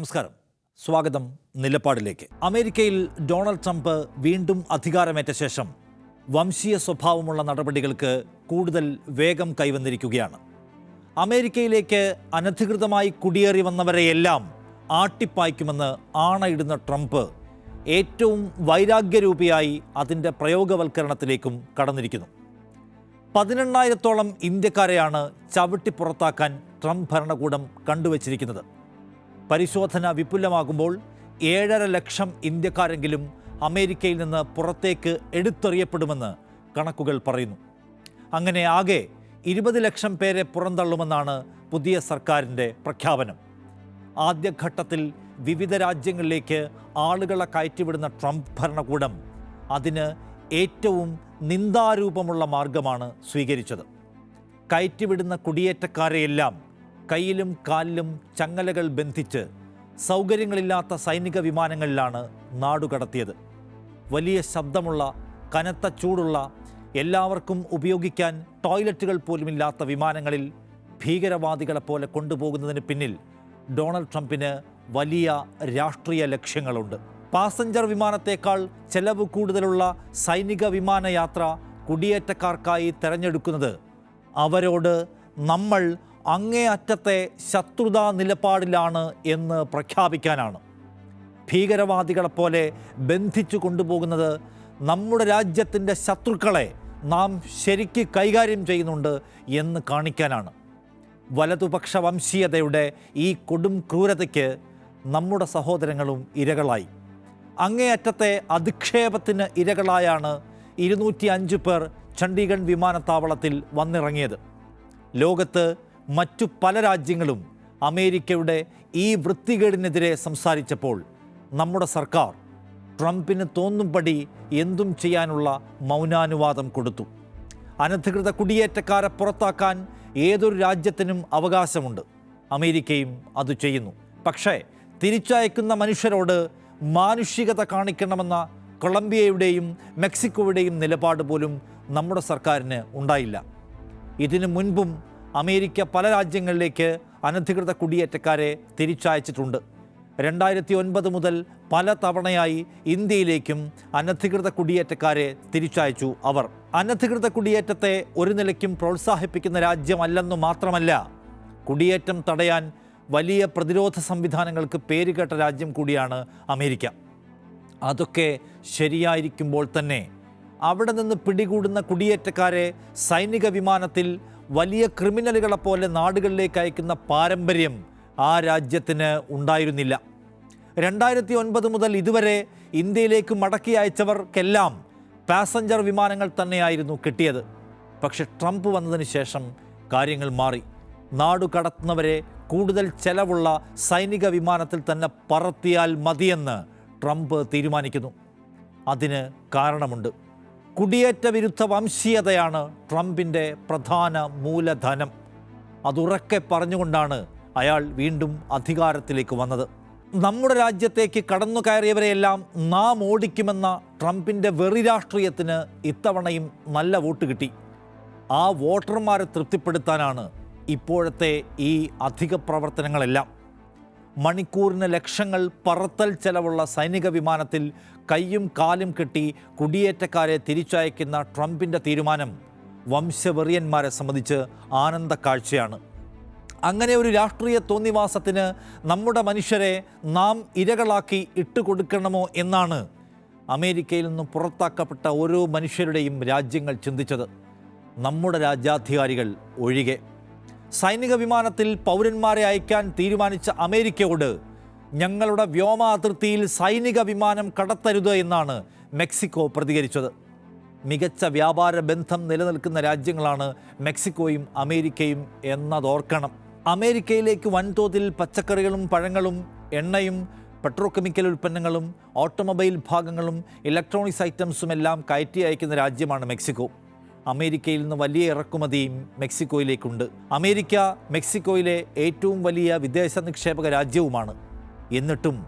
നമസ്കാരം. സ്വാഗതം നിലപാടിലേക്ക്. അമേരിക്കയിൽ ഡൊണാൾഡ് ട്രംപ് വീണ്ടും അധികാരമേറ്റ ശേഷം വംശീയ സ്വഭാവമുള്ള നടപടികൾക്ക് കൂടുതൽ വേഗം കൈവന്നിരിക്കുകയാണ്. അമേരിക്കയിലേക്ക് അനധികൃതമായി കുടിയേറി വന്നവരെയെല്ലാം ആട്ടിപ്പായ്ക്കുമെന്ന് ആണയിടുന്ന ട്രംപ് ഏറ്റവും വൈരാഗ്യരൂപിയായി അതിന്റെ പ്രയോഗവൽക്കരണത്തിലേക്കും കടന്നിരിക്കുന്നു. പതിനെണ്ണായിരത്തോളം ഇന്ത്യക്കാരെയാണ് ചവിട്ടി പുറത്താക്കാൻ ട്രംപ് ഭരണകൂടം കണ്ടുവച്ചിരിക്കുന്നത്. പരിശോധന വിപുലമാകുമ്പോൾ ഏഴര ലക്ഷം ഇന്ത്യക്കാരെങ്കിലും അമേരിക്കയിൽ നിന്ന് പുറത്തേക്ക് എടുത്തെറിയപ്പെടുമെന്ന് കണക്കുകൾ പറയുന്നു. അങ്ങനെ ആകെ ഇരുപത് ലക്ഷം പേരെ പുറന്തള്ളുമെന്നാണ് പുതിയ സർക്കാരിന്റെ പ്രഖ്യാപനം. ആദ്യഘട്ടത്തിൽ വിവിധ രാജ്യങ്ങളിലേക്ക് ആളുകളെ കയറ്റിവിടുന്ന ട്രംപ് ഭരണകൂടം അതിന് ഏറ്റവും നിന്ദാരൂപമുള്ള മാർഗമാണ് സ്വീകരിച്ചത്. കയറ്റിവിടുന്ന കുടിയേറ്റക്കാരെയെല്ലാം കയ്യിലും കാലിലും ചങ്ങലകൾ ബന്ധിച്ച് സൗകര്യങ്ങളില്ലാത്ത സൈനിക വിമാനങ്ങളിലാണ് നാടുകടത്തിയത് വലിയ ശബ്ദമുള്ള കനത്ത ചൂടുള്ള എല്ലാവർക്കും ഉപയോഗിക്കാൻ ടോയ്ലറ്റുകൾ പോലുമില്ലാത്ത വിമാനങ്ങളിൽ ഭീകരവാദികളെ പോലെ കൊണ്ടുപോകുന്നതിന് പിന്നിൽ ഡൊണാൾഡ് ട്രംപിന് വലിയ രാഷ്ട്രീയ ലക്ഷ്യങ്ങളുണ്ട്. പാസഞ്ചർ വിമാനത്തേക്കാൾ ചെലവ് കൂടുതലുള്ള സൈനിക വിമാനയാത്ര കുടിയേറ്റക്കാർക്കായി തെരഞ്ഞെടുക്കുന്നത് അവരോട് നമ്മൾ അങ്ങേയറ്റത്തെ ശത്രുതാ നിലപാടിലാണ് എന്ന് പ്രഖ്യാപിക്കാനാണ്. ഭീകരവാദികളെപ്പോലെ ബന്ധിച്ചു കൊണ്ടുപോകുന്നത് നമ്മുടെ രാജ്യത്തിന്റെ ശത്രുക്കളെ നാം ശരിക്ക് കൈകാര്യം ചെയ്യുന്നുണ്ട് എന്ന് കാണിക്കാനാണ്. വലതുപക്ഷ വംശീയതയുടെ ഈ കൊടും ക്രൂരതയ്ക്ക് നമ്മുടെ സഹോദരങ്ങളും ഇരകളായി. അങ്ങേയറ്റത്തെ അധിക്ഷേപത്തിന് ഇരകളായാണ് ഇരുന്നൂറ്റി അഞ്ച് പേർ ചണ്ഡീഗഡ് വിമാനത്താവളത്തിൽ വന്നിറങ്ങിയത്. ലോകത്ത് മറ്റു പല രാജ്യങ്ങളും അമേരിക്കയുടെ ഈ വൃത്തികേടിനെതിരെ സംസാരിച്ചപ്പോൾ നമ്മുടെ സർക്കാർ ട്രംപിന് തോന്നുംപടി എന്തും ചെയ്യാനുള്ള മൗനാനുവാദം കൊടുത്തു. അനധികൃത കുടിയേറ്റക്കാരെ പുറത്താക്കാൻ ഏതൊരു രാജ്യത്തിനും അവകാശമുണ്ട്. അമേരിക്കയും അത് ചെയ്യുന്നു. പക്ഷേ തിരിച്ചയക്കുന്ന മനുഷ്യരോട് മാനുഷികത കാണിക്കണമെന്ന കൊളംബിയയുടെയും മെക്സിക്കോയുടെയും നിലപാട് പോലും നമ്മുടെ സർക്കാരിന് ഉണ്ടായില്ല. ഇതിനു മുൻപും അമേരിക്ക പല രാജ്യങ്ങളിലേക്ക് അനധികൃത കുടിയേറ്റക്കാരെ തിരിച്ചയച്ചിട്ടുണ്ട്. രണ്ടായിരത്തി ഒൻപത് മുതൽ പല തവണയായി ഇന്ത്യയിലേക്കും അനധികൃത കുടിയേറ്റക്കാരെ തിരിച്ചയച്ചു അവർ. അനധികൃത കുടിയേറ്റത്തെ ഒരു നിലയ്ക്കും പ്രോത്സാഹിപ്പിക്കുന്ന രാജ്യമല്ലെന്നു മാത്രമല്ല കുടിയേറ്റം തടയാൻ വലിയ പ്രതിരോധ സംവിധാനങ്ങൾക്ക് പേരുകേട്ട രാജ്യം കൂടിയാണ് അമേരിക്ക. അതൊക്കെ ശരിയായിരിക്കുമ്പോൾ തന്നെ അവിടെ നിന്ന് പിടികൂടുന്ന കുടിയേറ്റക്കാരെ സൈനിക വിമാനത്തിൽ വലിയ ക്രിമിനലുകളെ പോലെ നാടുകളിലേക്ക് അയക്കുന്ന പാരമ്പര്യം ആ രാജ്യത്തിന് ഉണ്ടായിരുന്നില്ല. രണ്ടായിരത്തി ഒൻപത് മുതൽ ഇതുവരെ ഇന്ത്യയിലേക്ക് മടക്കി അയച്ചവർക്കെല്ലാം പാസഞ്ചർ വിമാനങ്ങൾ തന്നെയായിരുന്നു കിട്ടിയത്. പക്ഷെ ട്രംപ് വന്നതിന് ശേഷം കാര്യങ്ങൾ മാറി. നാടു കടത്തുന്നവരെ കൂടുതൽ ചെലവുള്ള സൈനിക വിമാനത്തിൽ തന്നെ പറത്തിയാൽ മതിയെന്ന് ട്രംപ് തീരുമാനിക്കുന്നു. അതിന് കാരണമുണ്ട്. കുടിയേറ്റ വിരുദ്ധ വംശീയതയാണ് ട്രംപിന്റെ പ്രധാന മൂലധനം. അതുറക്കെ പറഞ്ഞുകൊണ്ടാണ് അയാൾ വീണ്ടും അധികാരത്തിലേക്ക് വന്നത്. നമ്മുടെ രാജ്യത്തേക്ക് കടന്നു കയറിയവരെയെല്ലാം നാം ഓടിക്കുമെന്ന ട്രംപിന്റെ വെറി രാഷ്ട്രീയത്തിന് ഇത്തവണയും നല്ല വോട്ട് കിട്ടി. ആ വോട്ടർമാരെ തൃപ്തിപ്പെടുത്താനാണ് ഇപ്പോഴത്തെ ഈ അധിക പ്രവർത്തനങ്ങളെല്ലാം മണിക്കൂറിന് ലക്ഷങ്ങൾ പറത്തൽ ചെലവുള്ള സൈനിക വിമാനത്തിൽ കൈയും കാലും കെട്ടി കുടിയേറ്റക്കാരെ തിരിച്ചയക്കുന്ന ട്രംപിന്റെ തീരുമാനം വംശവെറിയന്മാരെ സംബന്ധിച്ച് ആനന്ദ കാഴ്ചയാണ്. അങ്ങനെ ഒരു രാഷ്ട്രീയ തോന്നിവാസത്തിന് നമ്മുടെ മനുഷ്യരെ നാം ഇരകളാക്കി ഇട്ടുകൊടുക്കണമോ എന്നാണ് അമേരിക്കയിൽ നിന്നും പുറത്താക്കപ്പെട്ട ഓരോ മനുഷ്യരുടെയും രാജ്യങ്ങൾ ചിന്തിച്ചത്. നമ്മുടെ രാജ്യാധികാരികൾ ഒഴികെ. സൈനിക വിമാനത്തിൽ പൗരന്മാരെ അയക്കാൻ തീരുമാനിച്ച അമേരിക്കയോട് ഞങ്ങളുടെ വ്യോമ അതിർത്തിയിൽ സൈനിക വിമാനം കടത്തരുത് എന്നാണ് മെക്സിക്കോ പ്രതികരിച്ചത്. മികച്ച വ്യാപാര ബന്ധം നിലനിൽക്കുന്ന രാജ്യങ്ങളാണ് മെക്സിക്കോയും അമേരിക്കയും എന്നതോർക്കണം. അമേരിക്കയിലേക്ക് വൻതോതിൽ പച്ചക്കറികളും പഴങ്ങളും എണ്ണയും പെട്രോകെമിക്കൽ ഉൽപ്പന്നങ്ങളും ഓട്ടോമൊബൈൽ ഭാഗങ്ങളും ഇലക്ട്രോണിക്സ് ഐറ്റംസും എല്ലാം കയറ്റി അയക്കുന്ന രാജ്യമാണ് മെക്സിക്കോ. അമേരിക്കയിൽ നിന്ന് വലിയ ഇറക്കുമതിയും മെക്സിക്കോയിലേക്കുണ്ട്. അമേരിക്ക മെക്സിക്കോയിലെ ഏറ്റവും വലിയ വിദേശ നിക്ഷേപക രാജ്യവുമാണ്. എന്നിട്ടും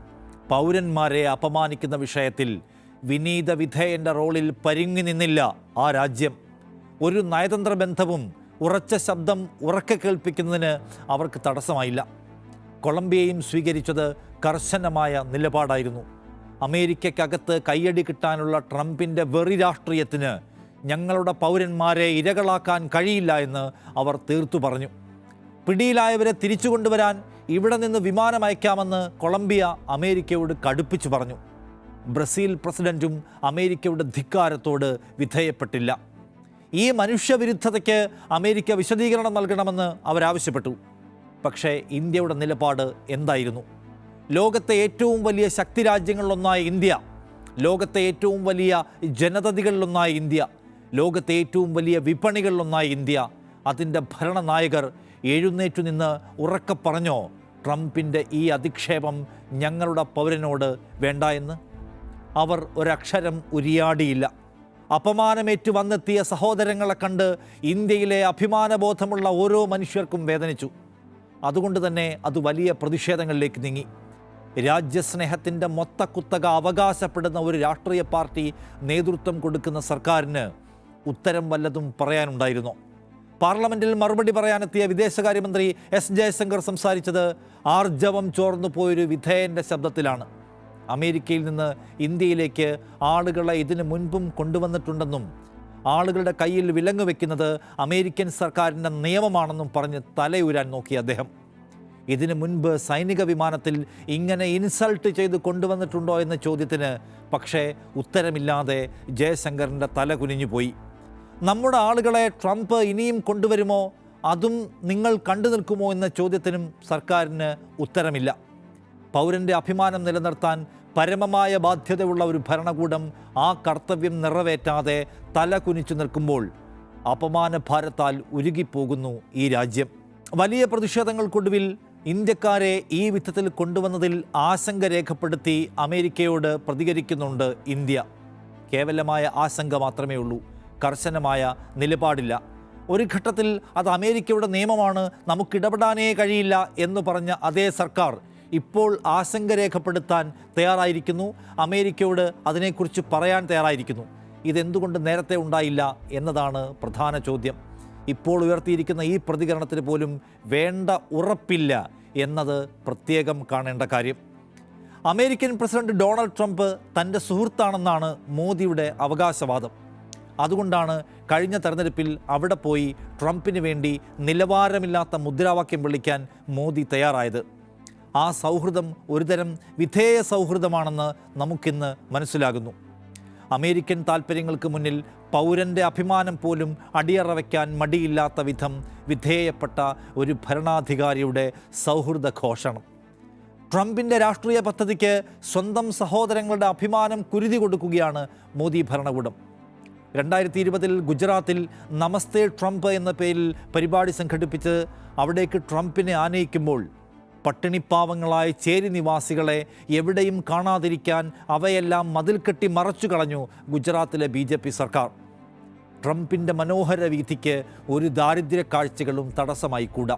പൗരന്മാരെ അപമാനിക്കുന്ന വിഷയത്തിൽ വിനീത വിധേയന്റെ റോളിൽ പരിങ്ങി നിന്നില്ല ആ രാജ്യം. ഒരു നയതന്ത്ര ബന്ധവും ഉറച്ച ശബ്ദം ഉറക്കെ കേൾപ്പിക്കുന്നതിന് അവർക്ക് തടസ്സമായില്ല. കൊളംബിയയും സ്വീകരിച്ചത് കർശനമായ നിലപാടായിരുന്നു. അമേരിക്കയ്ക്കകത്ത് കയ്യടി കിട്ടാനുള്ള ട്രംപിന്റെ വെറി രാഷ്ട്രീയത്തിന് ഞങ്ങളുടെ പൗരന്മാരെ ഇരകളാക്കാൻ കഴിയില്ല എന്ന് അവർ തീർത്തു പറഞ്ഞു. പിടിയിലായവരെ തിരിച്ചു കൊണ്ടുവരാൻ ഇവിടെ നിന്ന് വിമാനം അയക്കാമെന്ന് കൊളംബിയ അമേരിക്കയോട് കടുപ്പിച്ചു പറഞ്ഞു. ബ്രസീൽ പ്രസിഡന്റും അമേരിക്കയുടെ ധിക്കാരത്തോട് വിധേയപ്പെട്ടില്ല. ഈ മനുഷ്യവിരുദ്ധതയ്ക്ക് അമേരിക്ക വിശദീകരണം നൽകണമെന്ന് അവരാവശ്യപ്പെട്ടു പക്ഷേ ഇന്ത്യയുടെ നിലപാട് എന്തായിരുന്നു? ലോകത്തെ ഏറ്റവും വലിയ ശക്തി രാജ്യങ്ങളിലൊന്നായ ഇന്ത്യ ലോകത്തെ ഏറ്റവും വലിയ ജനതതികളിലൊന്നായ ഇന്ത്യ ലോകത്തെ ഏറ്റവും വലിയ വിപണികളിലൊന്നായ ഇന്ത്യ. അതിന്റെ ഭരണനായകർ എഴുന്നേറ്റു നിന്ന് ഉറക്കെ പറഞ്ഞോ ട്രംപിന്റെ ഈ അധിക്ഷേപം ഞങ്ങളുടെ പൗരനോട് വേണ്ട എന്ന്? അവർ ഒരക്ഷരം ഉരിയാടിയില്ല. അപമാനമേറ്റു വന്നെത്തിയ സഹോദരങ്ങളെ കണ്ട് ഇന്ത്യയിലെ അഭിമാനബോധമുള്ള ഓരോ മനുഷ്യർക്കും വേദനിച്ചു. അതുകൊണ്ട് തന്നെ അത് വലിയ പ്രതിഷേധങ്ങളിലേക്ക് നീങ്ങി. രാജ്യസ്നേഹത്തിന്റെ മൊത്തക്കുത്തക അവകാശപ്പെടുന്ന ഒരു രാഷ്ട്രീയ പാർട്ടി നേതൃത്വം കൊടുക്കുന്ന സർക്കാരിന് ഉത്തരം വല്ലതും പറയാനുണ്ടായിരുന്നോ? പാർലമെന്റിൽ മറുപടി പറയാനെത്തിയ വിദേശകാര്യമന്ത്രി എസ് ജയശങ്കർ സംസാരിച്ചത് ആർജവം ചോർന്നു പോയൊരു വിധേയന്റെ ശബ്ദത്തിലാണ്. അമേരിക്കയിൽ നിന്ന് ഇന്ത്യയിലേക്ക് ആളുകളെ ഇതിനു മുൻപും കൊണ്ടുവന്നിട്ടുണ്ടെന്നും ആളുകളുടെ കയ്യിൽ വിലങ്ങ് വെക്കുന്നത് അമേരിക്കൻ സർക്കാരിന്റെ നിയമമാണെന്നും പറഞ്ഞ് തലയുരാൻ നോക്കി അദ്ദേഹം. ഇതിനു മുൻപ് സൈനിക വിമാനത്തിൽ ഇങ്ങനെ ഇൻസൾട്ട് ചെയ്ത് കൊണ്ടുവന്നിട്ടുണ്ടോ എന്ന ചോദ്യത്തിന് പക്ഷേ ഉത്തരമില്ലാതെ ജയശങ്കറിന്റെ തല കുനിഞ്ഞുപോയി. നമ്മുടെ ആളുകളെ ട്രംപ് ഇനിയും കൊണ്ടുവരുമോ? അതും നിങ്ങൾ കണ്ടു നിൽക്കുമോ എന്ന ചോദ്യത്തിനും സർക്കാരിന് ഉത്തരമില്ല. പൗരന്റെ അഭിമാനം നിലനിർത്താൻ പരമമായ ബാധ്യതയുള്ള ഒരു ഭരണകൂടം ആ കർത്തവ്യം നിറവേറ്റാതെ തല കുനിച്ചു നിൽക്കുമ്പോൾ അപമാന ഭാരത്താൽ ഉരുകിപ്പോകുന്നു ഈ രാജ്യം. വലിയ പ്രതിഷേധങ്ങൾക്കൊടുവിൽ ഇന്ത്യക്കാരെ ഈ വിധത്തിൽ കൊണ്ടുവന്നതിൽ ആശങ്ക രേഖപ്പെടുത്തി അമേരിക്കയോട് പ്രതികരിക്കുന്നുണ്ട് ഇന്ത്യ. കേവലമായ ആശങ്ക മാത്രമേ ഉള്ളൂ കർശനമായ നിലപാടില്ല. ഒരു ഘട്ടത്തിൽ അത് അമേരിക്കയുടെ നിയമമാണ് നമുക്കിടപെടാനേ കഴിയില്ല എന്ന് പറഞ്ഞ അതേ സർക്കാർ ഇപ്പോൾ ആശങ്ക രേഖപ്പെടുത്താൻ തയ്യാറായിരിക്കുന്നു. അമേരിക്കയോട് അതിനെക്കുറിച്ച് പറയാൻ തയ്യാറായിരിക്കുന്നു. ഇതെന്തുകൊണ്ട് നേരത്തെ ഉണ്ടായില്ല എന്നതാണ് പ്രധാന ചോദ്യം. ഇപ്പോൾ ഉയർത്തിയിരിക്കുന്ന ഈ പ്രതികരണത്തിന് പോലും വേണ്ട ഉറപ്പില്ല എന്നത് പ്രത്യേകം കാണേണ്ട കാര്യം. അമേരിക്കൻ പ്രസിഡന്റ് ഡൊണാൾഡ് ട്രംപ് തന്റെ സുഹൃത്താണെന്നാണ് മോദിയുടെ അവകാശവാദം. അതുകൊണ്ടാണ് കഴിഞ്ഞ തെരഞ്ഞെടുപ്പിൽ അവിടെ പോയി ട്രംപിന് വേണ്ടി നിലവാരമില്ലാത്ത മുദ്രാവാക്യം വിളിക്കാൻ മോദി തയ്യാറായത്. ആ സൗഹൃദം ഒരുതരം വിധേയ സൗഹൃദമാണെന്ന് നമുക്കിന്ന് മനസ്സിലാകുന്നു. അമേരിക്കൻ താൽപ്പര്യങ്ങൾക്ക് മുന്നിൽ പൗരന്റെ അഭിമാനം പോലും അടിയറ വയ്ക്കാൻ മടിയില്ലാത്ത വിധം വിധേയപ്പെട്ട ഒരു ഭരണാധികാരിയുടെ സൗഹൃദ ഘോഷണം. ട്രംപിന്റെ രാഷ്ട്രീയ പദ്ധതിക്ക് സ്വന്തം സഹോദരങ്ങളുടെ അഭിമാനം കുരുതി കൊടുക്കുകയാണ് മോദി ഭരണകൂടം. രണ്ടായിരത്തി ഇരുപതിൽ ഗുജറാത്തിൽ നമസ്തേ ട്രംപ് എന്ന പേരിൽ പരിപാടി സംഘടിപ്പിച്ച് അവിടേക്ക് ട്രംപിനെ ആനയിക്കുമ്പോൾ പട്ടിണിപ്പാവങ്ങളായ ചേരി നിവാസികളെ എവിടെയും കാണാതിരിക്കാൻ അവയെല്ലാം മതിൽ കെട്ടി മറച്ചു കളഞ്ഞു ഗുജറാത്തിലെ ബി ജെ പി സർക്കാർ. ട്രംപിന്റെ മനോഹര വീതിക്ക് ഒരു ദാരിദ്ര്യ കാഴ്ചകളും തടസ്സമായി കൂടാ.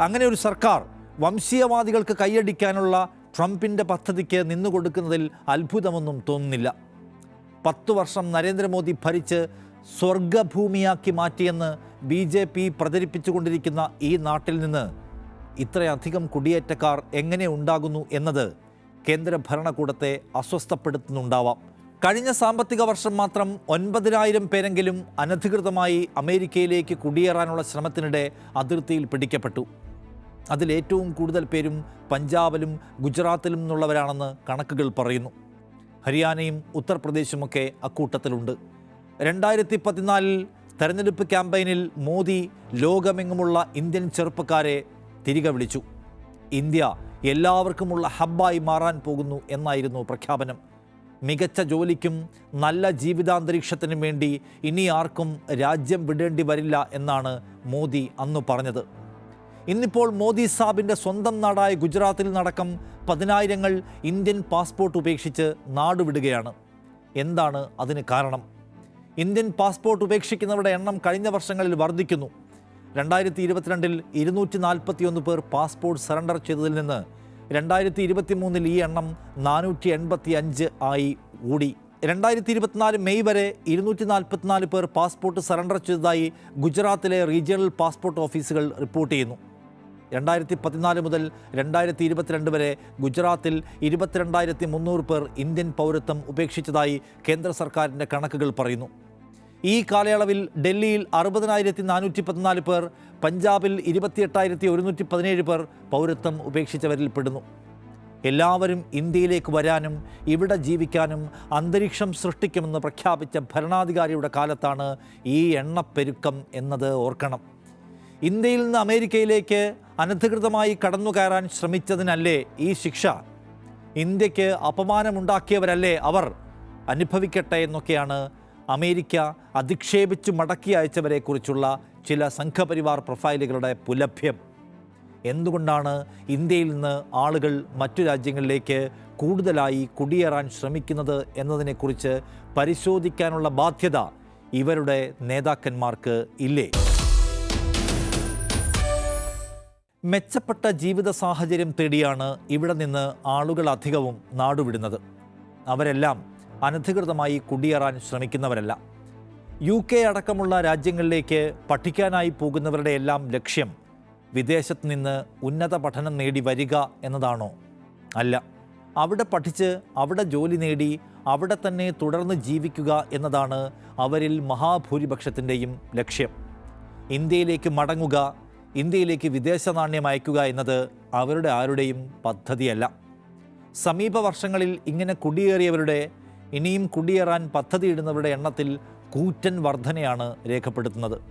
അങ്ങനെ ഒരു സർക്കാർ വംശീയവാദികൾക്ക് കൈയടിക്കാനുള്ള ട്രംപിന്റെ പദ്ധതിക്ക് നിന്നുകൊടുക്കുന്നതിൽ അത്ഭുതമൊന്നും തോന്നുന്നില്ല. പത്തു വർഷം നരേന്ദ്രമോദി ഭരിച്ച് സ്വർഗഭൂമിയാക്കി മാറ്റിയെന്ന് ബി ജെ പി പ്രചരിപ്പിച്ചുകൊണ്ടിരിക്കുന്ന ഈ നാട്ടിൽ നിന്ന് ഇത്രയധികം കുടിയേറ്റക്കാർ എങ്ങനെ ഉണ്ടാകുന്നു എന്നത് കേന്ദ്ര ഭരണകൂടത്തെ അസ്വസ്ഥപ്പെടുത്തുന്നുണ്ടാവാം. കഴിഞ്ഞ സാമ്പത്തിക വർഷം മാത്രം ഒൻപതിനായിരം പേരെങ്കിലും അനധികൃതമായി അമേരിക്കയിലേക്ക് കുടിയേറാനുള്ള ശ്രമത്തിനിടെ അതിർത്തിയിൽ പിടിക്കപ്പെട്ടു. അതിലേറ്റവും കൂടുതൽ പേരും പഞ്ചാബിലും ഗുജറാത്തിലും നിന്നുള്ളവരാണെന്ന് കണക്കുകൾ പറയുന്നു. ഹരിയാനയും ഉത്തർപ്രദേശുമൊക്കെ അക്കൂട്ടത്തിലുണ്ട്. രണ്ടായിരത്തി പതിനാലിൽ തെരഞ്ഞെടുപ്പ് ക്യാമ്പയിനിൽ മോദി ലോകമെങ്ങുമുള്ള ഇന്ത്യൻ ചെറുപ്പക്കാരെ തിരികെ വിളിച്ചു. ഇന്ത്യ എല്ലാവർക്കുമുള്ള ഹബ്ബായി മാറാൻ പോകുന്നു എന്നായിരുന്നു പ്രഖ്യാപനം. മികച്ച ജോലിക്കും നല്ല ജീവിതാന്തരീക്ഷത്തിനും വേണ്ടി ഇനി ആർക്കും രാജ്യം വിടേണ്ടി വരില്ല എന്നാണ് മോദി അന്ന് പറഞ്ഞത്. ഇന്നിപ്പോൾ മോദി സാബിന്റെ സ്വന്തം നാടായ ഗുജറാത്തിൽ നടക്കം പതിനായിരങ്ങൾ ഇന്ത്യൻ പാസ്പോർട്ട് ഉപേക്ഷിച്ച് നാടുവിടുകയാണ്. എന്താണ് അതിന് കാരണം? ഇന്ത്യൻ പാസ്പോർട്ട് ഉപേക്ഷിക്കുന്നവരുടെ എണ്ണം കഴിഞ്ഞ വർഷങ്ങളിൽ വർദ്ധിക്കുന്നു. രണ്ടായിരത്തി ഇരുപത്തിരണ്ടിൽ ഇരുന്നൂറ്റി നാൽപ്പത്തിയൊന്ന് പേർ പാസ്പോർട്ട് സറണ്ടർ ചെയ്തതിൽ നിന്ന് രണ്ടായിരത്തി ഇരുപത്തി മൂന്നിൽ ഈ എണ്ണം നാനൂറ്റി എൺപത്തി അഞ്ച് ആയി കൂടി. രണ്ടായിരത്തി ഇരുപത്തിനാല് മെയ് വരെ ഇരുന്നൂറ്റി നാൽപ്പത്തിനാല് പേർ പാസ്പോർട്ട് സറണ്ടർ ചെയ്തതായി ഗുജറാത്തിലെ റീജിയണൽ പാസ്പോർട്ട് ഓഫീസുകൾ റിപ്പോർട്ട് ചെയ്യുന്നു. രണ്ടായിരത്തി പതിനാല് മുതൽ രണ്ടായിരത്തി ഇരുപത്തിരണ്ട് വരെ ഗുജറാത്തിൽ ഇരുപത്തിരണ്ടായിരത്തി മുന്നൂറ് പേർ ഇന്ത്യൻ പൗരത്വം ഉപേക്ഷിച്ചതായി കേന്ദ്ര സർക്കാരിന്റെ കണക്കുകൾ പറയുന്നു. ഈ കാലയളവിൽ ഡൽഹിയിൽ അറുപതിനായിരത്തി നാനൂറ്റി പതിനാല് പേർ പഞ്ചാബിൽ ഇരുപത്തിയെട്ടായിരത്തി ഒരുന്നൂറ്റി പതിനേഴ് പേർ പൗരത്വം ഉപേക്ഷിച്ചവരിൽ പെടുന്നു. എല്ലാവരും ഇന്ത്യയിലേക്ക് വരാനും ഇവിടെ ജീവിക്കാനും അന്തരീക്ഷം സൃഷ്ടിക്കുമെന്ന് പ്രഖ്യാപിച്ച ഭരണാധികാരിയുടെ കാലത്താണ് ഈ എണ്ണപ്പെരുക്കം എന്നത് ഓർക്കണം. ഇന്ത്യയിൽ നിന്ന് അമേരിക്കയിലേക്ക് അനധികൃതമായി കടന്നു കയറാൻ ശ്രമിച്ചതിനല്ലേ ഈ ശിക്ഷ? ഇന്ത്യയ്ക്ക് അപമാനമുണ്ടാക്കിയവരല്ലേ അവർ? അനുഭവിക്കട്ടെ എന്നൊക്കെയാണ് അമേരിക്ക അധിക്ഷേപിച്ച് മടക്കി അയച്ചവരെക്കുറിച്ചുള്ള ചില സംഘപരിവാർ പ്രൊഫൈലുകളുടെ പുലഭ്യം. എന്തുകൊണ്ടാണ് ഇന്ത്യയിൽ നിന്ന് ആളുകൾ മറ്റു രാജ്യങ്ങളിലേക്ക് കൂടുതലായി കുടിയേറാൻ ശ്രമിക്കുന്നത് എന്നതിനെക്കുറിച്ച് പരിശോധിക്കാനുള്ള ബാധ്യത ഇവരുടെ നേതാക്കന്മാർക്ക് ഇല്ലേ? മെച്ചപ്പെട്ട ജീവിത സാഹചര്യം തേടിയാണ് ഇവിടെ നിന്ന് ആളുകൾ അധികവും നാടുവിടുന്നത്. അവരെല്ലാം അനധികൃതമായി കുടിയേറാൻ ശ്രമിക്കുന്നവരല്ല. യു കെ അടക്കമുള്ള രാജ്യങ്ങളിലേക്ക് പഠിക്കാനായി പോകുന്നവരുടെ എല്ലാം ലക്ഷ്യം വിദേശത്ത് നിന്ന് ഉന്നത പഠനം നേടി വരിക എന്നതാണോ? അല്ല. അവിടെ പഠിച്ച് അവിടെ ജോലി നേടി അവിടെ തന്നെ തുടർന്ന് ജീവിക്കുക എന്നതാണ് അവരിൽ മഹാഭൂരിപക്ഷത്തിന്റെയും ലക്ഷ്യം. ഇന്ത്യയിലേക്ക് മടങ്ങുക ഇന്ത്യയിലേക്ക് വിദേശ നാണ്യം അയക്കുക എന്നത് അവരുടെ ആരുടെയും പദ്ധതിയല്ല. സമീപ വർഷങ്ങളിൽ ഇങ്ങനെ കുടിയേറിയവരുടെ ഇനിയും കുടിയേറാൻ പദ്ധതിയിടുന്നവരുടെ എണ്ണത്തിൽ കൂറ്റൻ വർധനയാണ് രേഖപ്പെടുത്തുന്നത്.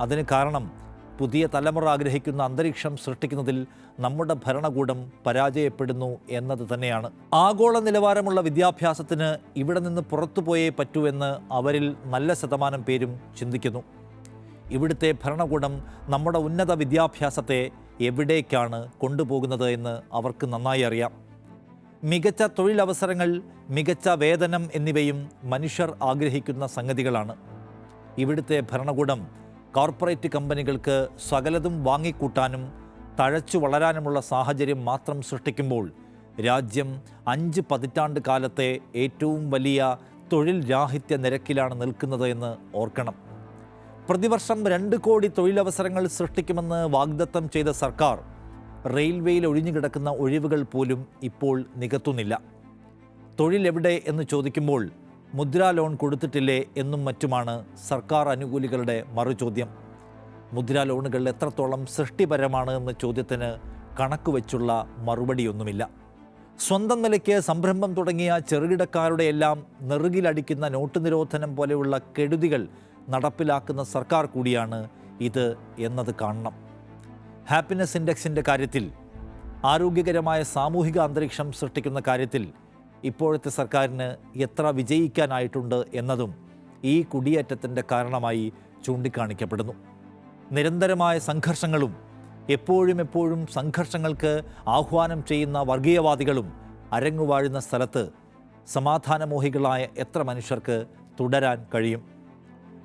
അതിന് കാരണം പുതിയ തലമുറ ആഗ്രഹിക്കുന്ന അന്തരീക്ഷം സൃഷ്ടിക്കുന്നതിൽ നമ്മുടെ ഭരണകൂടം പരാജയപ്പെടുന്നു എന്നത് തന്നെയാണ്. ആഗോള നിലവാരമുള്ള വിദ്യാഭ്യാസത്തിന് ഇവിടെ നിന്ന് പുറത്തുപോയേ പറ്റൂ എന്ന് അവരിൽ നല്ല ശതമാനം പേരും ചിന്തിക്കുന്നു. ഇവിടുത്തെ ഭരണകൂടം നമ്മുടെ ഉന്നത വിദ്യാഭ്യാസത്തെ എവിടേക്കാണ് കൊണ്ടുപോകുന്നത് എന്ന് അവർക്ക് നന്നായി അറിയാം. മികച്ച തൊഴിലവസരങ്ങൾ മികച്ച വേതനം എന്നിവയും മനുഷ്യർ ആഗ്രഹിക്കുന്ന സംഗതികളാണ്. ഇവിടുത്തെ ഭരണകൂടം കോർപ്പറേറ്റ് കമ്പനികൾക്ക് സകലതും വാങ്ങിക്കൂട്ടാനും തഴച്ചു വളരാനുമുള്ള സാഹചര്യം മാത്രം സൃഷ്ടിക്കുമ്പോൾ രാജ്യം അഞ്ച് പതിറ്റാണ്ട് കാലത്തെ ഏറ്റവും വലിയ തൊഴിൽ രാഹിത്യ നിരക്കിലാണ് നിൽക്കുന്നത് എന്ന് ഓർക്കണം. പ്രതിവർഷം രണ്ട് കോടി തൊഴിലവസരങ്ങൾ സൃഷ്ടിക്കുമെന്ന് വാഗ്ദത്തം ചെയ്ത സർക്കാർ റെയിൽവേയിൽ ഒഴിഞ്ഞുകിടക്കുന്ന ഒഴിവുകൾ പോലും ഇപ്പോൾ നികത്തുന്നില്ല. തൊഴിലെവിടെ എന്ന് ചോദിക്കുമ്പോൾ മുദ്രാ ലോൺ കൊടുത്തിട്ടില്ലേ എന്നും മറ്റുമാണ് സർക്കാർ അനുകൂലികളുടെ മറുചോദ്യം. മുദ്രാ ലോണുകൾ എത്രത്തോളം സൃഷ്ടിപരമാണ് എന്ന ചോദ്യത്തിന് കണക്ക് വച്ചുള്ള മറുപടിയൊന്നുമില്ല. സ്വന്തം നിലയ്ക്ക് സംരംഭം തുടങ്ങിയ ചെറുകിടക്കാരുടെ എല്ലാം നെറുകിലടിക്കുന്ന നോട്ട് നിരോധനം പോലെയുള്ള കെടുതികൾ നടപ്പിലാക്കുന്ന സർക്കാർ കൂടിയാണ് ഇത് എന്നത് കാണണം. ഹാപ്പിനെസ് ഇൻഡെക്സിന്റെ കാര്യത്തിൽ ആരോഗ്യകരമായ സാമൂഹിക അന്തരീക്ഷം സൃഷ്ടിക്കുന്ന കാര്യത്തിൽ ഇപ്പോഴത്തെ സർക്കാരിന് എത്ര വിജയിക്കാനായിട്ടുണ്ട് എന്നതും ഈ കുടിയേറ്റത്തിന്റെ കാരണമായി ചൂണ്ടിക്കാണിക്കപ്പെടുന്നു. നിരന്തരമായ സംഘർഷങ്ങളും എപ്പോഴും എപ്പോഴും സംഘർഷങ്ങൾക്ക് ആഹ്വാനം ചെയ്യുന്ന വർഗീയവാദികളും അരങ്ങുവാഴുന്ന സ്ഥലത്ത് സമാധാനമോഹികളായ എത്ര മനുഷ്യർക്ക് തുടരാൻ കഴിയും?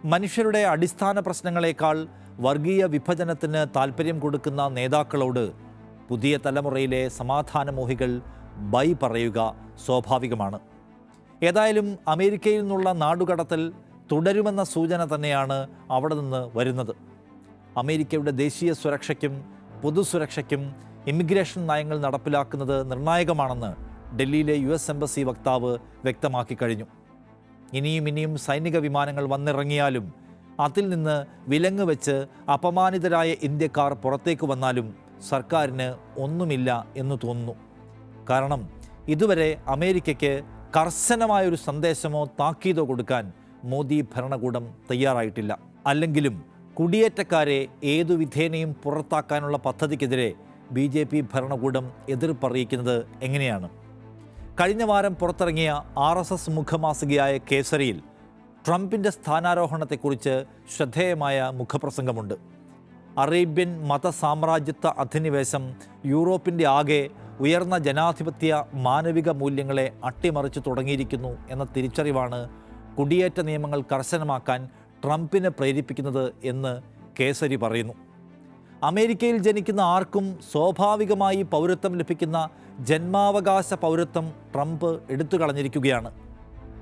മനുഷ്യരുടെ അടിസ്ഥാന പ്രശ്നങ്ങളെക്കാൾ വർഗീയ വിഭജനത്തിന് താല്പര്യം കൊടുക്കുന്ന നേതാക്കളോട് പുതിയ തലമുറയിലെ സമാധാനമോഹികൾ ബൈ പറയുക സ്വാഭാവികമാണ്. ഏതായാലും അമേരിക്കയിൽ നിന്നുള്ള നാടുകടത്തൽ തുടരുമെന്ന സൂചന തന്നെയാണ് അവിടെ നിന്ന് വരുന്നത്. അമേരിക്കയുടെ ദേശീയ സുരക്ഷയ്ക്കും പൊതുസുരക്ഷയ്ക്കും ഇമിഗ്രേഷൻ നയങ്ങൾ നടപ്പിലാക്കുന്നത് നിർണായകമാണെന്ന് ഡൽഹിയിലെ യു എസ് എംബസി വക്താവ് വ്യക്തമാക്കി കഴിഞ്ഞു. ഇനിയും ഇനിയും സൈനിക വിമാനങ്ങൾ വന്നിറങ്ങിയാലും അതിൽ നിന്ന് വിലങ്ങ് വെച്ച് അപമാനിതരായ ഇന്ത്യക്കാർ പുറത്തേക്ക് വന്നാലും സർക്കാരിന് ഒന്നുമില്ല എന്ന് തോന്നുന്നു. കാരണം ഇതുവരെ അമേരിക്കയ്ക്ക് കർശനമായൊരു സന്ദേശമോ താക്കീതോ കൊടുക്കാൻ മോദി ഭരണകൂടം തയ്യാറായിട്ടില്ല. അല്ലെങ്കിലും കുടിയേറ്റക്കാരെ ഏതു വിധേനയും പുറത്താക്കാനുള്ള പദ്ധതിക്കെതിരെ ബി ഭരണകൂടം എതിർപ്പറിയിക്കുന്നത് എങ്ങനെയാണ്? കഴിഞ്ഞ വാരം പുറത്തിറങ്ങിയ ആർ എസ് എസ് മുഖമാസികയായ കേസരിയിൽ ട്രംപിന്റെ സ്ഥാനാരോഹണത്തെക്കുറിച്ച് ശ്രദ്ധേയമായ മുഖപ്രസംഗമുണ്ട്. അറേബ്യൻ മതസാമ്രാജ്യത്വ അധിനിവേശം യൂറോപ്പിന്റെ ആകെ ഉയർന്ന ജനാധിപത്യ മാനവിക മൂല്യങ്ങളെ അട്ടിമറിച്ചു തുടങ്ങിയിരിക്കുന്നു എന്ന തിരിച്ചറിവാണ് കുടിയേറ്റ നിയമങ്ങൾ കർശനമാക്കാൻ ട്രംപിനെ പ്രേരിപ്പിക്കുന്നത് എന്ന് കേസരി പറയുന്നു. അമേരിക്കയിൽ ജനിക്കുന്ന ആർക്കും സ്വാഭാവികമായി പൗരത്വം ലഭിക്കുന്ന ജന്മാവകാശ പൗരത്വം ട്രംപ് എടുത്തു കളഞ്ഞിരിക്കുകയാണ്.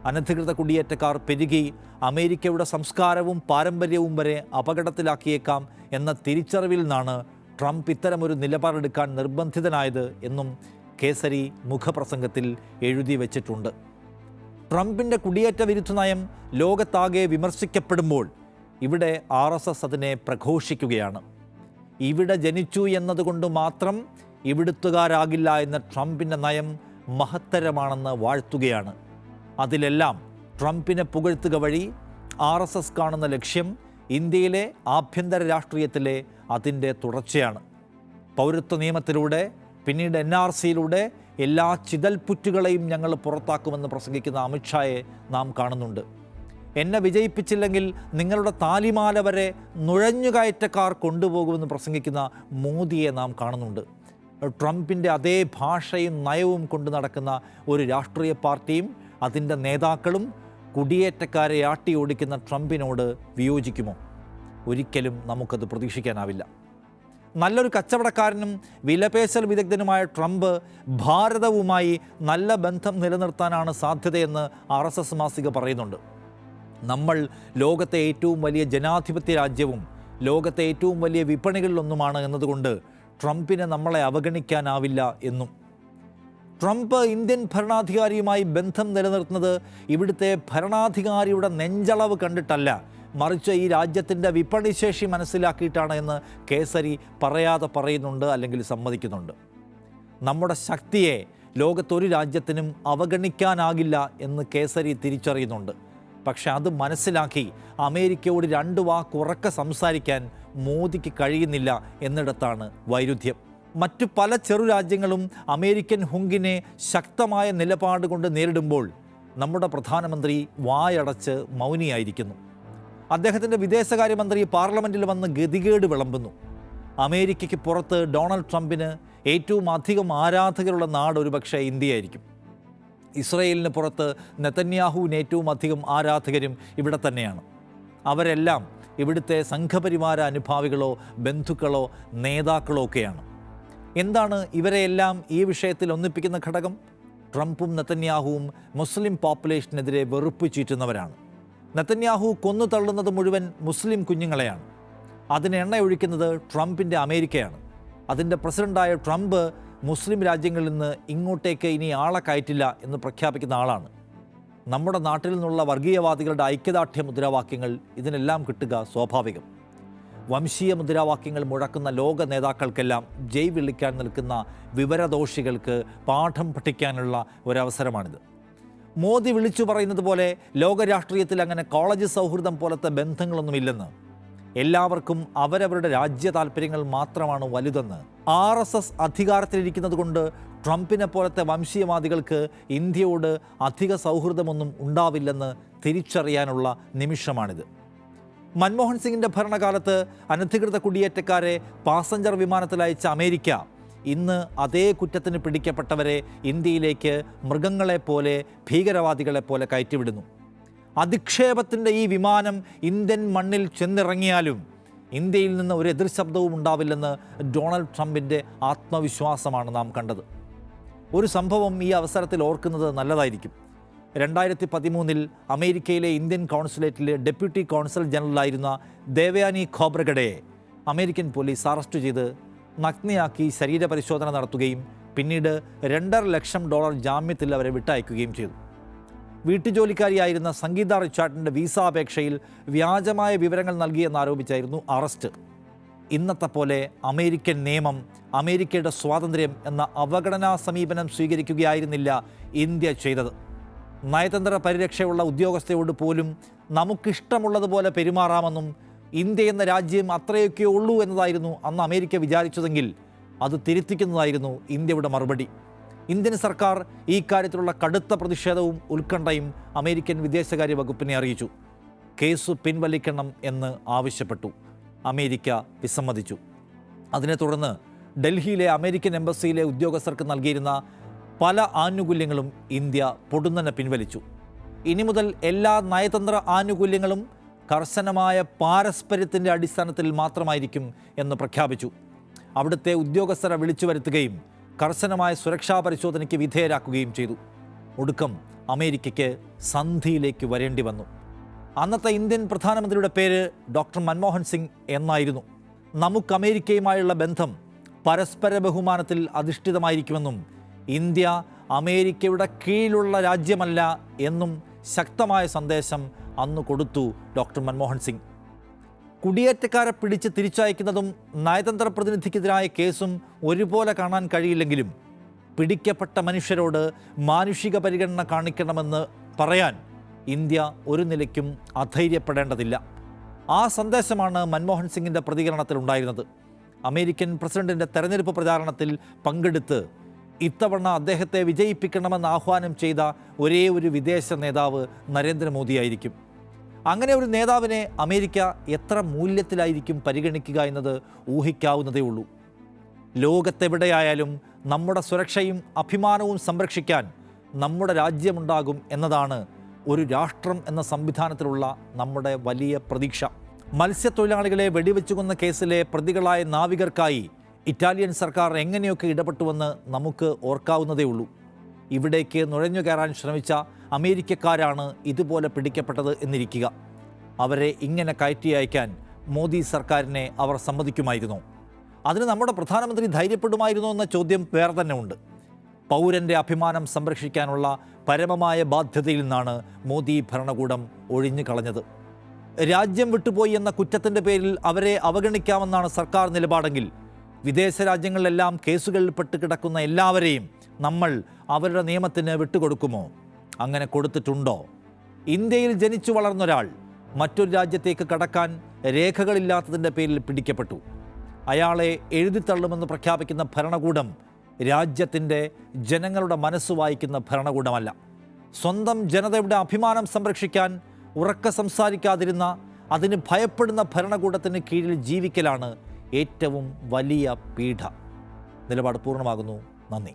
അനധികൃത കുടിയേറ്റക്കാർ പെരുകി അമേരിക്കയുടെ സംസ്കാരവും പാരമ്പര്യവും വരെ അപകടത്തിലാക്കിയേക്കാം എന്ന തിരിച്ചറിവിൽ നിന്നാണ് ട്രംപ് ഇത്തരമൊരു നിലപാടെടുക്കാൻ നിർബന്ധിതനായത് എന്നും കേസരി മുഖപ്രസംഗത്തിൽ എഴുതി വച്ചിട്ടുണ്ട്. ട്രംപിന്റെ കുടിയേറ്റ വിരുദ്ധ നയം ലോകത്താകെ വിമർശിക്കപ്പെടുമ്പോൾ ഇവിടെ ആർ എസ് എസ് അതിനെ പ്രഘോഷിക്കുകയാണ്. ഇവിടെ ജനിച്ചു എന്നതുകൊണ്ട് മാത്രം ഇവിടുത്തുകാരാകില്ല എന്ന ട്രംപിന്റെ നയം മഹത്തരമാണെന്ന് വാഴ്ത്തുകയാണ്. അതിലെല്ലാം ട്രംപിനെ പുകഴ്ത്തുക വഴി ആർ എസ് എസ് കാണുന്ന ലക്ഷ്യം ഇന്ത്യയിലെ ആഭ്യന്തര രാഷ്ട്രീയത്തിലെ അതിന്റെ തുടർച്ചയാണ്. പൗരത്വ നിയമത്തിലൂടെ പിന്നീട് എൻ ആർ സിയിലൂടെ എല്ലാ ചിതൽപുറ്റുകളെയും ഞങ്ങൾ പുറത്താക്കുമെന്ന് പ്രസംഗിക്കുന്ന അമിത്ഷായെ നാം കാണുന്നുണ്ട്. എന്നെ വിജയിപ്പിച്ചില്ലെങ്കിൽ നിങ്ങളുടെ താലിമാല വരെ നുഴഞ്ഞുകയറ്റക്കാർ കൊണ്ടുപോകുമെന്ന് പ്രസംഗിക്കുന്ന മോദിയെ നാം കാണുന്നുണ്ട്. ട്രംപിന്റെ അതേ ഭാഷയും നയവും കൊണ്ട് നടക്കുന്ന ഒരു രാഷ്ട്രീയ പാർട്ടിയും അതിന്റെ നേതാക്കളും കുടിയേറ്റക്കാരെ ആട്ടി ഓടിക്കുന്ന ട്രംപിനോട് വിയോജിക്കുമോ? ഒരിക്കലും നമുക്കത് പ്രതീക്ഷിക്കാനാവില്ല. നല്ലൊരു കച്ചവടക്കാരനും വിലപേശൽ വിദഗ്ധനുമായ ട്രംപ് ഭാരതവുമായി നല്ല ബന്ധം നിലനിർത്താനാണ് സാധ്യതയെന്ന് ആർ എസ് എസ് മാസിക പറയുന്നുണ്ട്. നമ്മൾ ലോകത്തെ ഏറ്റവും വലിയ ജനാധിപത്യ രാജ്യവും ലോകത്തെ ഏറ്റവും വലിയ വിപണികളിലൊന്നുമാണ് എന്നതുകൊണ്ട് ട്രംപിനെ നമ്മളെ അവഗണിക്കാനാവില്ല എന്നും. ട്രംപ് ഇന്ത്യൻ ഭരണാധികാരിയുമായി ബന്ധം നിലനിർത്തുന്നത് ഇവിടുത്തെ ഭരണാധികാരിയുടെ നെഞ്ചളവ് കണ്ടിട്ടല്ല. മറിച്ച് ഈ രാജ്യത്തിന്റെ വിപണിശേഷി മനസ്സിലാക്കിയിട്ടാണ് എന്ന് കേസരി പറയാതെ പറയുന്നുണ്ട് അല്ലെങ്കിൽ സമ്മതിക്കുന്നുണ്ട്. നമ്മുടെ ശക്തിയെ ലോകത്തൊരു രാജ്യത്തിനും അവഗണിക്കാനാകില്ല എന്ന് കേസരി തിരിച്ചറിയുന്നുണ്ട്. പക്ഷെ അത് മനസ്സിലാക്കി അമേരിക്കയോട് രണ്ട് വാക്ക് ഉറക്കെ സംസാരിക്കാൻ മോദിക്ക് കഴിയുന്നില്ല എന്നിടത്താണ് വൈരുദ്ധ്യം. മറ്റു പല ചെറു രാജ്യങ്ങളും അമേരിക്കൻ ഹുങ്കിനെ ശക്തമായ നിലപാട് കൊണ്ട് നേരിടുമ്പോൾ നമ്മുടെ പ്രധാനമന്ത്രി വായടച്ച് മൗനിയായിരിക്കുന്നു. അദ്ദേഹത്തിന്റെ വിദേശകാര്യമന്ത്രി പാർലമെന്റിൽ വന്ന് ഗതികേട് വിളമ്പുന്നു. അമേരിക്കയ്ക്ക് പുറത്ത് ഡൊണാൾഡ് ട്രംപിന് ഏറ്റവും അധികം ആരാധകരുള്ള നാട് ഒരുപക്ഷെ ഇന്ത്യയായിരിക്കും. ഇസ്രയേലിന് പുറത്ത് നെതന്യാഹുവിന് ഏറ്റവും അധികം ആരാധകരും ഇവിടെ തന്നെയാണ്. അവരെല്ലാം ഇവിടുത്തെ സംഘപരിവാര അനുഭാവികളോ ബന്ധുക്കളോ നേതാക്കളോ ഒക്കെയാണ്. എന്താണ് ഇവരെയെല്ലാം ഈ വിഷയത്തിൽ ഒന്നിപ്പിക്കുന്ന ഘടകം? ട്രംപും നെതന്യാഹുവും മുസ്ലിം പോപ്പുലേഷനെതിരെ വെറുപ്പ് ചീറ്റുന്നവരാണ്. നെതന്യാഹു കൊന്നു തള്ളുന്നത് മുഴുവൻ മുസ്ലിം കുഞ്ഞുങ്ങളെയാണ്. അതിന് എണ്ണ ഒഴിക്കുന്നത് ട്രംപിന്റെ അമേരിക്കയാണ്. അതിന്റെ പ്രസിഡന്റായ ട്രംപ് മുസ്ലിം രാജ്യങ്ങളിൽ നിന്ന് ഇങ്ങോട്ടേക്ക് ഇനി ആളെ കയറ്റില്ല എന്ന് പ്രഖ്യാപിക്കുന്ന ആളാണ്. നമ്മുടെ നാട്ടിൽ നിന്നുള്ള വർഗീയവാദികളുടെ ഐക്യദാർഢ്യ മുദ്രാവാക്യങ്ങൾ ഇതിനെല്ലാം കിട്ടുക സ്വാഭാവികം. വംശീയ മുദ്രാവാക്യങ്ങൾ മുഴക്കുന്ന ലോക നേതാക്കൾക്കെല്ലാം ജയ് വിളിക്കാൻ നിൽക്കുന്ന വിവരദോഷികൾക്ക് പാഠം പഠിക്കാനുള്ള ഒരവസരമാണിത്. മോദി വിളിച്ചു പറയുന്നത് പോലെ ലോക രാഷ്ട്രീയത്തിൽ അങ്ങനെ കോളേജ് സൗഹൃദം പോലത്തെ ബന്ധങ്ങളൊന്നുമില്ലെന്ന് എല്ലാവർക്കും അവരവരുടെ രാജ്യ താല്പര്യങ്ങൾ മാത്രമാണ് വലുതെന്ന് ആർ എസ് എസ് അധികാരത്തിലിരിക്കുന്നത് കൊണ്ട് ട്രംപിനെ പോലത്തെ വംശീയവാദികൾക്ക് ഇന്ത്യയോട് അധിക സൗഹൃദമൊന്നും ഉണ്ടാവില്ലെന്ന് തിരിച്ചറിയാനുള്ള നിമിഷമാണിത്. മൻമോഹൻ സിംഗിന്റെ ഭരണകാലത്ത് അനധികൃത കുടിയേറ്റക്കാരെ പാസഞ്ചർ വിമാനത്തിൽ അയച്ച അമേരിക്ക ഇന്ന് അതേ കുറ്റത്തിന് പിടിക്കപ്പെട്ടവരെ ഇന്ത്യയിലേക്ക് മൃഗങ്ങളെപ്പോലെ ഭീകരവാദികളെപ്പോലെ കയറ്റിവിടുന്നു. അധിക്ഷേപത്തിന്റെ ഈ വിമാനം ഇന്ത്യൻ മണ്ണിൽ ചെന്നിറങ്ങിയാലും ഇന്ത്യയിൽ നിന്ന് ഒരു എതിർ ശബ്ദവും ഉണ്ടാവില്ലെന്ന് ഡൊണാൾഡ് ട്രംപിന്റെ ആത്മവിശ്വാസമാണ് നാം കണ്ടത്. ഒരു സംഭവം ഈ അവസരത്തിൽ ഓർക്കുന്നത് നല്ലതായിരിക്കും. രണ്ടായിരത്തി പതിമൂന്നിൽ അമേരിക്കയിലെ ഇന്ത്യൻ കോൺസുലേറ്റിലെ ഡെപ്യൂട്ടി കോൺസൽ ജനറലായിരുന്ന ദേവയാനി ഖോബ്രഗഡയെ അമേരിക്കൻ പോലീസ് അറസ്റ്റ് ചെയ്ത് നഗ്നയാക്കി ശരീരപരിശോധന നടത്തുകയും പിന്നീട് രണ്ടര ലക്ഷം ഡോളർ ജാമ്യത്തിൽ അവരെ വിട്ടയക്കുകയും ചെയ്തു. വീട്ടുജോലിക്കാരിയായിരുന്ന സംഗീത റിച്ചാർഡിന്റെ വിസ അപേക്ഷയിൽ വ്യാജമായ വിവരങ്ങൾ നൽകിയെന്നാരോപിച്ചായിരുന്നു അറസ്റ്റ്. ഇന്നത്തെ പോലെ അമേരിക്കൻ നിയമം അമേരിക്കയുടെ സ്വാതന്ത്ര്യം എന്ന അവഗണനാ സമീപനം സ്വീകരിക്കുകയായിരുന്നില്ല ഇന്ത്യ ചെയ്തത്. നയതന്ത്ര പരിരക്ഷയുള്ള ഉദ്യോഗസ്ഥയോട് പോലും നമുക്കിഷ്ടമുള്ളതുപോലെ പെരുമാറാമെന്നും ഇന്ത്യ എന്ന രാജ്യം അത്രയൊക്കെ ഉള്ളൂ എന്നതായിരുന്നു അന്ന് അമേരിക്ക വിചാരിച്ചതെങ്കിൽ അത് തിരുത്തിക്കുന്നതായിരുന്നു ഇന്ത്യയുടെ മറുപടി. ഇന്ത്യൻ സർക്കാർ ഈ കാര്യത്തിലുള്ള കടുത്ത പ്രതിഷേധവും ഉത്കണ്ഠയും അമേരിക്കൻ വിദേശകാര്യ വകുപ്പിനെ അറിയിച്ചു. കേസ് പിൻവലിക്കണം എന്ന് ആവശ്യപ്പെട്ടു. അമേരിക്ക വിസമ്മതിച്ചു. അതിനെ തുടർന്ന് ഡൽഹിയിലെ അമേരിക്കൻ എംബസിയിലെ ഉദ്യോഗസ്ഥർക്ക് നൽകിയിരുന്ന പല ആനുകൂല്യങ്ങളും ഇന്ത്യ പൊടുന്നനെ പിൻവലിച്ചു. ഇനി മുതൽ എല്ലാ നയതന്ത്ര ആനുകൂല്യങ്ങളും കർശനമായ പാരസ്പര്യത്തിന്റെ അടിസ്ഥാനത്തിൽ മാത്രമായിരിക്കും എന്ന് പ്രഖ്യാപിച്ചു. അവിടുത്തെ ഉദ്യോഗസ്ഥരെ വിളിച്ചു വരുത്തുകയും കർശനമായ സുരക്ഷാ പരിശോധനയ്ക്ക് വിധേയരാക്കുകയും ചെയ്തു. ഒടുക്കം അമേരിക്കയ്ക്ക് സന്ധിയിലേക്ക് വരേണ്ടി വന്നു. അന്നത്തെ ഇന്ത്യൻ പ്രധാനമന്ത്രിയുടെ പേര് ഡോക്ടർ മൻമോഹൻ സിംഗ് എന്നായിരുന്നു. നമുക്ക് അമേരിക്കയുമായുള്ള ബന്ധം പരസ്പര ബഹുമാനത്തിൽ അധിഷ്ഠിതമായിരിക്കുമെന്നും ഇന്ത്യ അമേരിക്കയുടെ കീഴിലുള്ള രാജ്യമല്ല എന്നും ശക്തമായ സന്ദേശം അന്ന് കൊടുത്തു ഡോക്ടർ മൻമോഹൻ സിംഗ്. കുടിയേറ്റക്കാരെ പിടിച്ച് തിരിച്ചയക്കുന്നതും നയതന്ത്ര പ്രതിനിധിക്കെതിരായ കേസും ഒരുപോലെ കാണാൻ കഴിയില്ലെങ്കിലും പിടിക്കപ്പെട്ട മനുഷ്യരോട് മാനുഷിക പരിഗണന കാണിക്കണമെന്ന് പറയാൻ ഇന്ത്യ ഒരു നിലയ്ക്കും അധൈര്യപ്പെടേണ്ടതില്ല. ആ സന്ദേശമാണ് മൻമോഹൻ സിംഗിന്റെ പ്രതികരണത്തിലുണ്ടായിരുന്നത് അമേരിക്കൻ പ്രസിഡന്റിന്റെ തെരഞ്ഞെടുപ്പ് പ്രചാരണത്തിൽ പങ്കെടുത്ത് ഇത്തവണ അദ്ദേഹത്തെ വിജയിപ്പിക്കണമെന്ന് ആഹ്വാനം ചെയ്ത ഒരേ ഒരു വിദേശ നേതാവ് നരേന്ദ്രമോദിയായിരിക്കും. അങ്ങനെ ഒരു നേതാവിനെ അമേരിക്ക എത്ര മൂല്യത്തിലായിരിക്കും പരിഗണിക്കുക എന്നത് ഊഹിക്കാവുന്നതേ ഉള്ളൂ. ലോകത്തെവിടെയായാലും നമ്മുടെ സുരക്ഷയും അഭിമാനവും സംരക്ഷിക്കാൻ നമ്മുടെ രാജ്യമുണ്ടാകും എന്നതാണ് ഒരു രാഷ്ട്രം എന്ന സംവിധാനത്തിലുള്ള നമ്മുടെ വലിയ പ്രതീക്ഷ. മത്സ്യത്തൊഴിലാളികളെ വെടിവെച്ചു കൊന്ന കേസിലെ പ്രതികളായ നാവികർക്കായി ഇറ്റാലിയൻ സർക്കാർ എങ്ങനെയൊക്കെ ഇടപെട്ടുവെന്ന് നമുക്ക് ഓർക്കാവുന്നതേ ഉള്ളൂ. ഇവിടേക്ക് നുഴഞ്ഞു കയറാൻ ശ്രമിച്ച അമേരിക്കക്കാരാണ് ഇതുപോലെ പിടിക്കപ്പെട്ടത് എന്നിരിക്കുക. അവരെ ഇങ്ങനെ കയറ്റി അയക്കാൻ മോദി സർക്കാരിനെ അവർ സമ്മതിക്കുമായിരുന്നു. അതിന് നമ്മുടെ പ്രധാനമന്ത്രി ധൈര്യപ്പെടുമായിരുന്നോ എന്ന ചോദ്യം വേറെ തന്നെ ഉണ്ട്. പൗരന്റെ അഭിമാനം സംരക്ഷിക്കാനുള്ള പരമമായ ബാധ്യതയിൽ നിന്നാണ് മോദി ഭരണകൂടം ഒഴിഞ്ഞു കളഞ്ഞത്. രാജ്യം വിട്ടുപോയി എന്ന കുറ്റത്തിന്റെ പേരിൽ അവരെ അവഗണിക്കാമെന്നാണ് സർക്കാർ നിലപാടെങ്കിൽ വിദേശ രാജ്യങ്ങളിലെല്ലാം കേസുകളിൽ പെട്ട് കിടക്കുന്ന എല്ലാവരെയും നമ്മൾ അവരുടെ നിയമത്തിന് വിട്ടുകൊടുക്കുമോ? അങ്ങനെ കൊടുത്തിട്ടുണ്ടോ? ഇന്ത്യയിൽ ജനിച്ചു വളർന്ന ഒരാൾ മറ്റൊരു രാജ്യത്തേക്ക് കടക്കാൻ രേഖകളില്ലാത്തതിന്റെ പേരിൽ പിടിക്കപ്പെട്ടു. അയാളെ എഴുതിത്തള്ളുമെന്ന് പ്രഖ്യാപിക്കുന്ന ഭരണകൂടം രാജ്യത്തിന്റെ ജനങ്ങളുടെ മനസ്സ് വായിക്കുന്ന ഭരണകൂടമല്ല. സ്വന്തം ജനതയുടെ അഭിമാനം സംരക്ഷിക്കാൻ ഉറക്ക സംസാരിക്കാതിരുന്ന അതിന് ഭയപ്പെടുന്ന ഭരണകൂടത്തിന് കീഴിൽ ജീവിക്കലാണ് ഏറ്റവും വലിയ പീഠ. നിലപാട് പൂർണമാകുന്നു. നന്ദി.